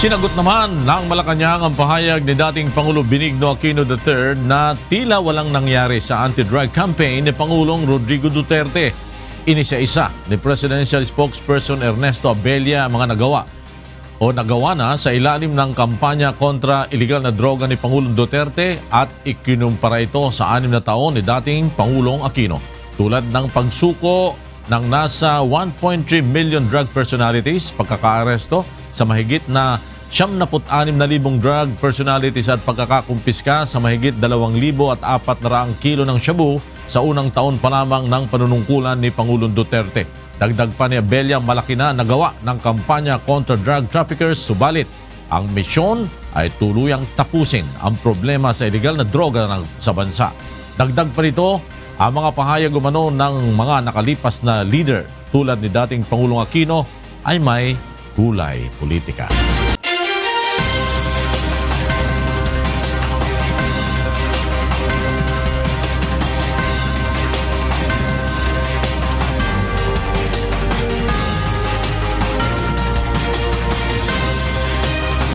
Sinagot naman ng Malacanang ang pahayag ni dating Pangulo Benigno Aquino III na tila walang nangyari sa anti-drug campaign ni Pangulong Rodrigo Duterte. Inisa-isa ni Presidential Spokesperson Ernesto Abella ang mga nagawa o nagawa na sa ilalim ng kampanya kontra iligal na droga ni Pangulong Duterte at ikinumpara ito sa anim na taon ni dating Pangulong Aquino. Tulad ng pagsuko ng nasa 1.3 million drug personalities, pagkakaaresto sa mahigit na 76,000 drug personalities at pagkakakumpiska sa mahigit 2,000 at 400 kilo ng shabu sa unang taon pa lamang ng panunungkulan ni Pangulong Duterte. Dagdag pa ni Abella malaki na nagawa ng kampanya kontra drug traffickers subalit ang misyon ay tuluyang tapusin ang problema sa illegal na droga ng, sa bansa. Dagdag pa nito ang mga pahayag umano ng mga nakalipas na leader tulad ni dating Pangulong Aquino ay may kulay politika.